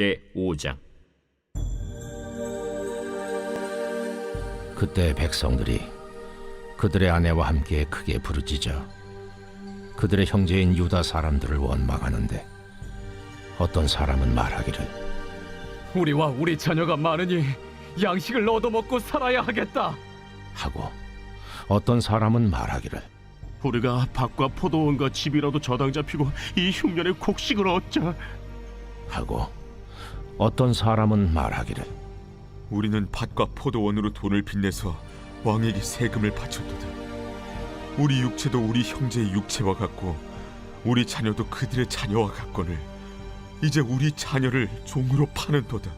제 5장 그때 백성들이 그들의 아내와 함께 크게 부르짖어 그들의 형제인 유다 사람들을 원망하는데 어떤 사람은 말하기를 우리와 우리 자녀가 많으니 양식을 얻어먹고 살아야 하겠다. 하고 어떤 사람은 말하기를 우리가 밭과 포도원과 집이라도 저당 잡히고 이 흉년에 곡식을 얻자. 하고 어떤 사람은 말하기를 우리는 밭과 포도원으로 돈을 빚내서 왕에게 세금을 바쳤도다. 우리 육체도 우리 형제의 육체와 같고 우리 자녀도 그들의 자녀와 같거늘 이제 우리 자녀를 종으로 파는도다.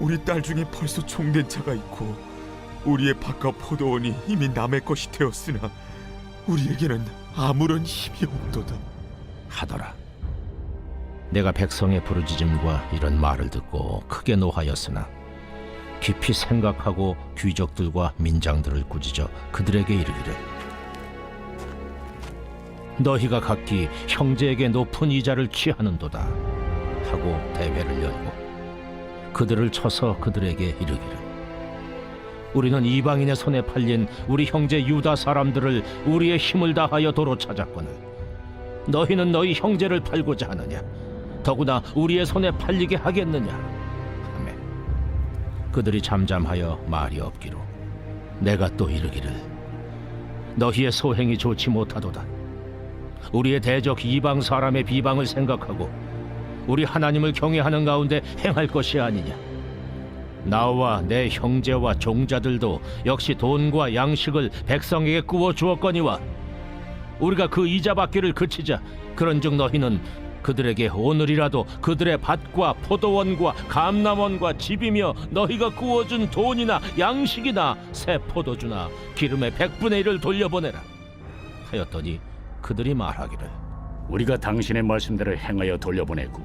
우리 딸 중에 벌써 종된 자가 있고 우리의 밭과 포도원이 이미 남의 것이 되었으나 우리에게는 아무런 힘이 없도다. 하더라 내가 백성의 부르짖음과 이런 말을 듣고 크게 노하였으나 깊이 생각하고 귀족들과 민장들을 꾸짖어 그들에게 이르기를. 너희가 각기 형제에게 높은 이자를 취하는도다 하고 대회를 열고 그들을 쳐서 그들에게 이르기를. 우리는 이방인의 손에 팔린 우리 형제 유다 사람들을 우리의 힘을 다하여 도로 찾았거늘 너희는 너희 형제를 팔고자 하느냐 더구나 우리의 손에 팔리게 하겠느냐? 하매 그들이 잠잠하여 말이 없기로 내가 또 이르기를 너희의 소행이 좋지 못하도다. 우리의 대적 이방 사람의 비방을 생각하고 우리 하나님을 경외하는 가운데 행할 것이 아니냐? 나와 내 형제와 종자들도 역시 돈과 양식을 백성에게 구워 주었거니와 우리가 그 이자 받기를 그치자 그런즉 너희는 그들에게 오늘이라도 그들의 밭과 포도원과 감남원과 집이며 너희가 구워준 돈이나 양식이나 새 포도주나 기름의 백분의 일을 돌려보내라 하였더니 그들이 말하기를 우리가 당신의 말씀대로 행하여 돌려보내고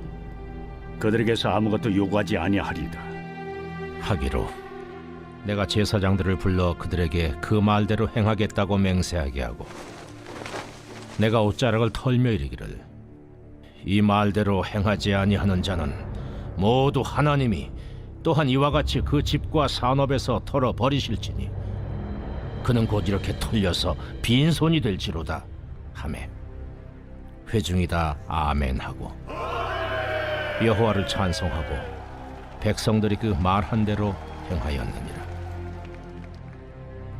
그들에게서 아무것도 요구하지 아니하리이다. 하기로 내가 제사장들을 불러 그들에게 그 말대로 행하겠다고 맹세하게 하고 내가 옷자락을 털며 이르기를 이 말대로 행하지 아니하는 자는 모두 하나님이 또한 이와 같이 그 집과 산업에서 털어 버리실지니 그는 곧 이렇게 털려서 빈손이 될지로다. 하매. 회중이다. 아멘하고 여호와를 찬송하고 백성들이 그 말한 대로 행하였느니라.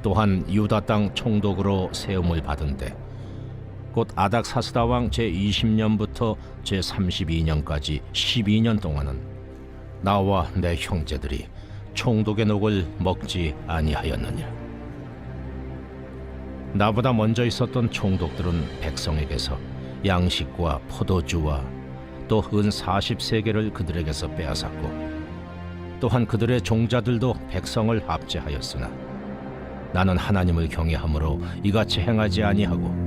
또한 유다 땅 총독으로 세움을 받은 때, 곧 아닥사스다 왕 제 20년부터 제 32년까지 12년 동안은 나와 내 형제들이 총독의 녹을 먹지 아니하였느니라. 나보다 먼저 있었던 총독들은 백성에게서 양식과 포도주와 또 은 40세계를 그들에게서 빼앗았고 또한 그들의 종자들도 백성을 압제하였으나 나는 하나님을 경외함으로 이같이 행하지 아니하고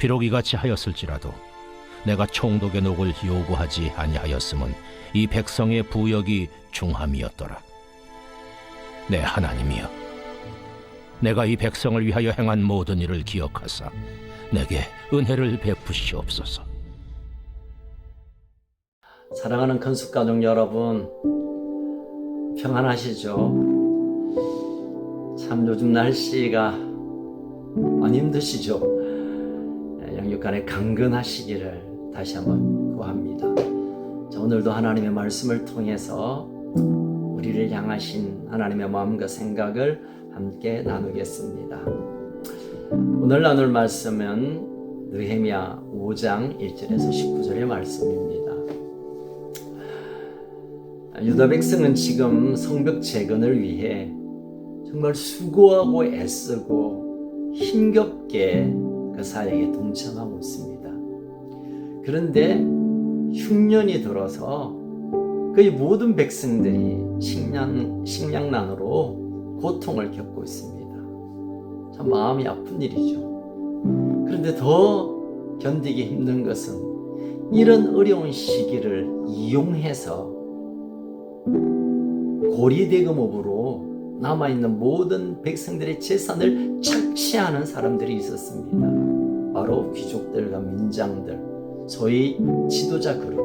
비록 이같이 하였을지라도 내가 총독의 녹을 요구하지 아니하였음은 이 백성의 부역이 중함이었더라 내 하나님이여 내가 이 백성을 위하여 행한 모든 일을 기억하사 내게 은혜를 베푸시옵소서 사랑하는 큰숙 가족 여러분, 평안하시죠? 참 요즘 날씨가 많이 힘드시죠? 양육간에 강건하시기를 다시 한번 구합니다. 자, 오늘도 하나님의 말씀을 통해서 우리를 향하신 하나님의 마음과 생각을 함께 나누겠습니다. 오늘 나눌 말씀은 느헤미야 5장 1절에서 19절의 말씀입니다. 유다 백성은 지금 성벽 재건을 위해 정말 수고하고 애쓰고 힘겹게 그 사역에 동참하고 있습니다. 그런데 흉년이 들어서 거의 모든 백성들이 식량, 식량난으로 고통을 겪고 있습니다. 참 마음이 아픈 일이죠. 그런데 더 견디기 힘든 것은 이런 어려운 시기를 이용해서 고리대금업으로 남아있는 모든 백성들의 재산을 착취하는 사람들이 있었습니다. 바로 귀족들과 민장들, 소위 지도자 그룹이.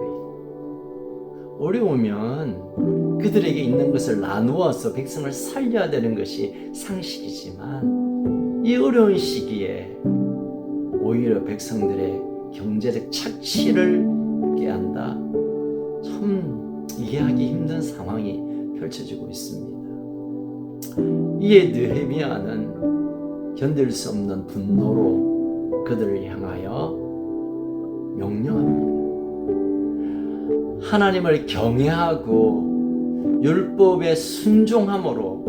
어려우면 그들에게 있는 것을 나누어서 백성을 살려야 되는 것이 상식이지만 이 어려운 시기에 오히려 백성들의 경제적 착취를 꾀한다. 참 이해하기 힘든 상황이 펼쳐지고 있습니다. 이에 느헤미야는 견딜 수 없는 분노로 그들을 향하여 명령합니다. 하나님을 경외하고 율법에 순종함으로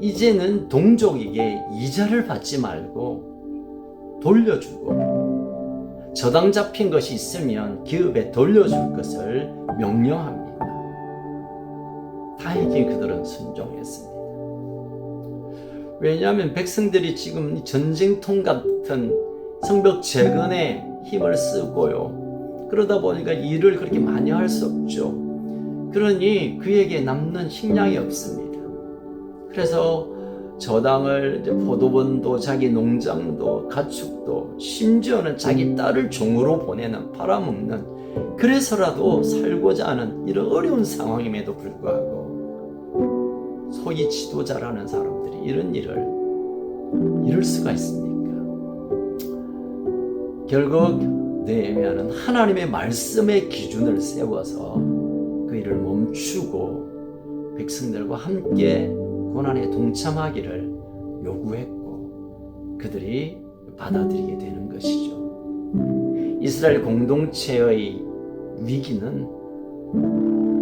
이제는 동족에게 이자를 받지 말고 돌려주고 저당 잡힌 것이 있으면 기업에 돌려줄 것을 명령합니다. 다행히 그들은 순종했습니다. 왜냐하면 백성들이 지금 전쟁통 같은 성벽 재건에 힘을 쓰고요. 그러다 보니까 일을 그렇게 많이 할 수 없죠. 그러니 그에게 남는 식량이 없습니다. 그래서 저당을 포도원도 자기 농장도 가축도 심지어는 자기 딸을 종으로 보내는 팔아먹는 그래서라도 살고자 하는 이런 어려운 상황임에도 불구하고 소위 지도자라는 사람들이 이런 일을 이룰 수가 있습니까? 결국 느헤미야는 하나님의 말씀의 기준을 세워서 그 일을 멈추고 백성들과 함께 고난에 동참하기를 요구했고 그들이 받아들이게 되는 것이죠. 이스라엘 공동체의 위기는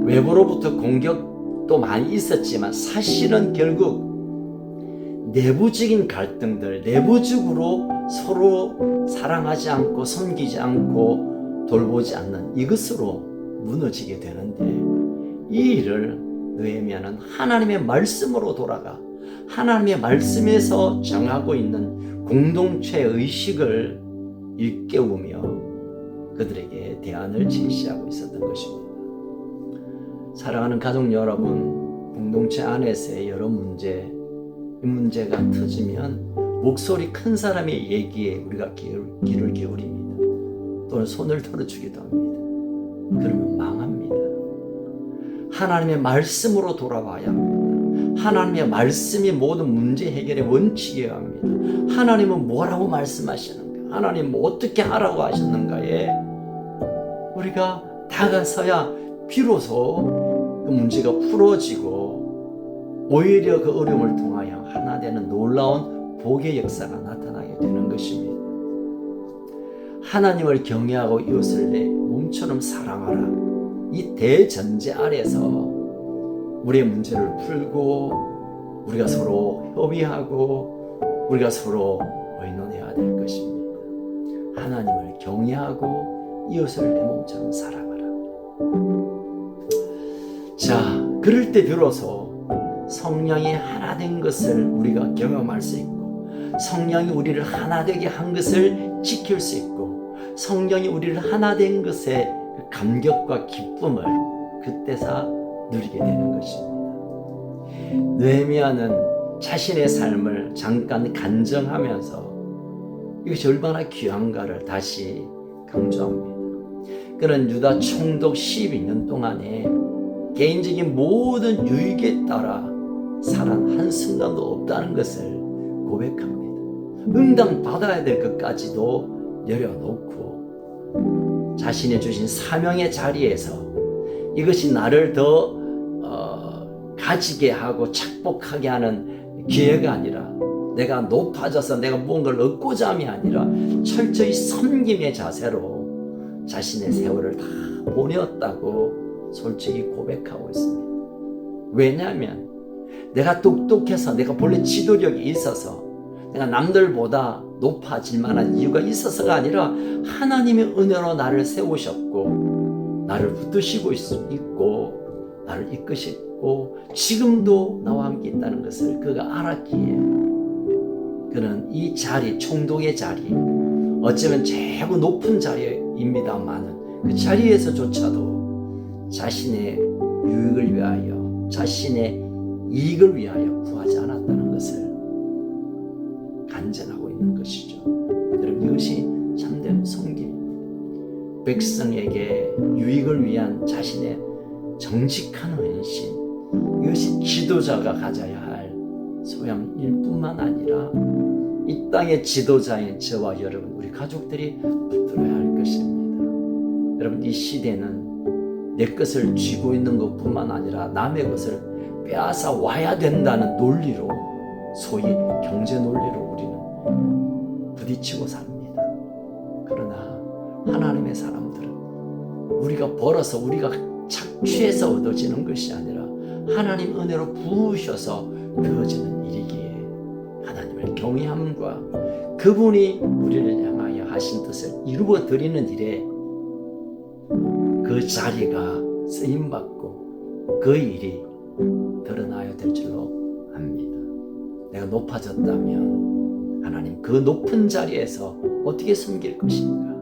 외부로부터 공격도 많이 있었지만 사실은 결국 내부적인 갈등들, 내부적으로 서로 사랑하지 않고 섬기지 않고 돌보지 않는 이것으로 무너지게 되는데 이 일을 느헤미야는 하나님의 말씀으로 돌아가 하나님의 말씀에서 정하고 있는 공동체 의식을 일깨우며 그들에게 대안을 제시하고 있었던 것입니다. 사랑하는 가족 여러분, 공동체 안에서의 여러 문제, 이 문제가 터지면 목소리 큰 사람의 얘기에 우리가 귀를, 기울입니다. 또는 손을 털어주기도 합니다. 그러면 망합니다. 하나님의 말씀으로 돌아와야 합니다. 하나님의 말씀이 모든 문제 해결의 원칙이어야 합니다. 하나님은 뭐라고 말씀하시는가? 하나님 뭐 어떻게 하라고 하셨는가에 우리가 다가서야 비로소 그 문제가 풀어지고 오히려 그 어려움을 통하여 하나 되는 놀라운 복의 역사가 나타나게 되는 것입니다. 하나님을 경외하고 이웃을 내 몸처럼 사랑하라. 이 대전제 아래서 우리의 문제를 풀고 우리가 서로 협의하고 우리가 서로 의논해야 될 것입니다. 하나님을 경외하고 이웃을 내 몸처럼 사랑하라. 자, 그럴 때 비로소 성령이 하나 된 것을 우리가 경험할 수 있고 성령이 우리를 하나 되게 한 것을 지킬 수 있고 성령이 우리를 하나 된 것에 그 감격과 기쁨을 그때서 누리게 되는 것입니다. 느헤미야는 자신의 삶을 잠깐 간정하면서 이것이 얼마나 귀한가를 다시 강조합니다. 그는 유다 총독 12년 동안에 개인적인 모든 유익에 따라 살한 한순간도 없다는 것을 고백합니다. 응당 받아야 될 것까지도 내려놓고 자신이 주신 사명의 자리에서 이것이 나를 더 어, 가지게 하고 착복하게 하는 기회가 아니라 내가 높아져서 내가 무언가를 얻고자 함이 아니라 철저히 섬김의 자세로 자신의 세월을 다 보내었다고 솔직히 고백하고 있습니다. 왜냐하면 내가 똑똑해서 내가 본래 지도력이 있어서 내가 남들보다 높아질 만한 이유가 있어서가 아니라 하나님의 은혜로 나를 세우셨고 나를 붙드시고 있, 있고 나를 이끄시고 지금도 나와 함께 있다는 것을 그가 알았기에 그는 이 자리 총독의 자리 어쩌면 최고 높은 자리입니다만은 그 자리에서조차도 자신의 유익을 위하여 자신의 이익을 위하여 구하지 않았다는 것을 간증하고 있는 것이죠. 여러분 이것이 참된 성길입니다. 백성에게 유익을 위한 자신의 정직한 헌신 이것이 지도자가 가져야 할 소양일 뿐만 아니라 이 땅의 지도자인 저와 여러분 우리 가족들이 붙들어야 할 것입니다. 여러분 이 시대는 내 것을 쥐고 있는 것뿐만 아니라 남의 것을 빼앗아 와야 된다는 논리로 소위 경제 논리로 부딪히고 삽니다. 그러나 하나님의 사람들은 우리가 벌어서 우리가 착취해서 얻어지는 것이 아니라 하나님 은혜로 부으셔서 되어지는 일이기에 하나님을 경외함과 그분이 우리를 향하여 하신 뜻을 이루어 드리는 일에 그 자리가 쓰임 받고 그 일이 드러나야 될 줄로 압니다. 내가 높아졌다면 하나님 그 높은 자리에서 어떻게 섬길 것인가?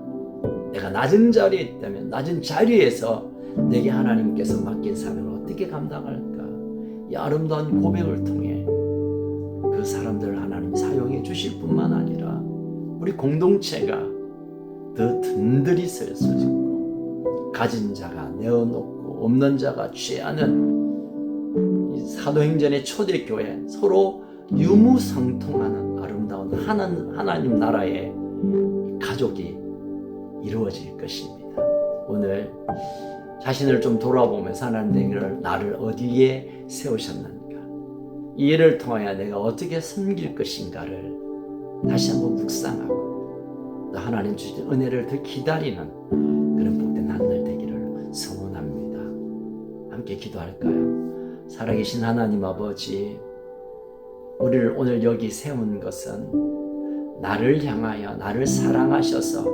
내가 낮은 자리에 있다면 낮은 자리에서 내게 하나님께서 맡긴 사명을 어떻게 감당할까? 이 아름다운 고백을 통해 그 사람들을 하나님 사용해 주실 뿐만 아니라 우리 공동체가 더 든든히 설수 있고 가진 자가 내어놓고 없는 자가 취하는 이 사도행전의 초대교회 서로 유무상통하는 아름다운 하나님, 하나 님 나라의 가족이 이루어질 것입니다. 오늘 자신을 좀 돌아보면서 하나님 내가 나를 어디에 세우셨는가 이 일을 통하여 내가 어떻게 섬길 것인가를 다시 한번 묵상하고 또 하나님 주신 은혜를 더 기다리는 그런 복된 한날 되기를 소원합니다. 함께 기도할까요? 살아계신 하나님 아버지 우리를 오늘 여기 세운 것은 나를 향하여 나를 사랑하셔서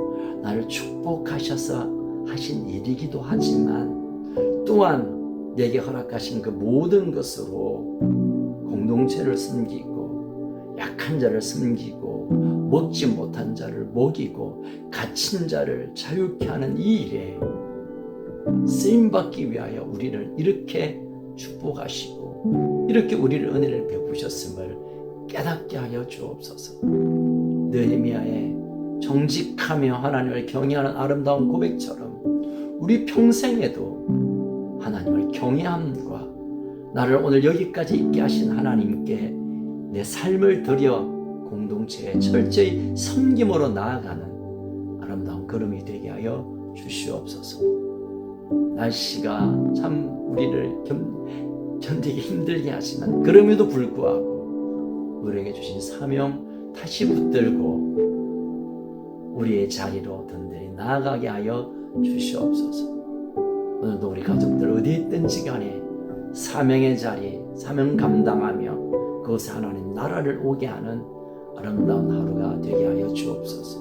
나를 축복하셔서 하신 일이기도 하지만 또한 내게 허락하신 그 모든 것으로 공동체를 섬기고 약한 자를 섬기고 먹지 못한 자를 먹이고 갇힌 자를 자유케 하는 이 일에 쓰임 받기 위하여 우리를 이렇게 축복하시고 이렇게 우리를 은혜를 베푸셨음을 깨닫게 하여 주옵소서. 느헤미야의 정직하며 하나님을 경외하는 아름다운 고백처럼 우리 평생에도 하나님을 경외함과 나를 오늘 여기까지 있게 하신 하나님께 내 삶을 들여 공동체에 철저히 섬김으로 나아가는 아름다운 걸음이 되게 하여 주시옵소서. 날씨가 참 우리를 견, 견디기 힘들게 하지만 그럼에도 불구하고 우리에게 주신 사명 다시 붙들고 우리의 자리로 든든히 나아가게 하여 주시옵소서. 오늘도 우리 가족들 어디 있든지 간에 사명의 자리, 사명 감당하며 그것에 하나님 나라를 오게 하는 아름다운 하루가 되게 하여 주옵소서.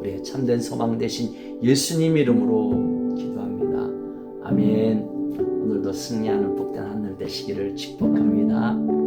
우리의 참된 소망 되신 예수님 이름으로 기도합니다. 아멘. 오늘도 승리하는 복된 하늘 되시기를 축복합니다.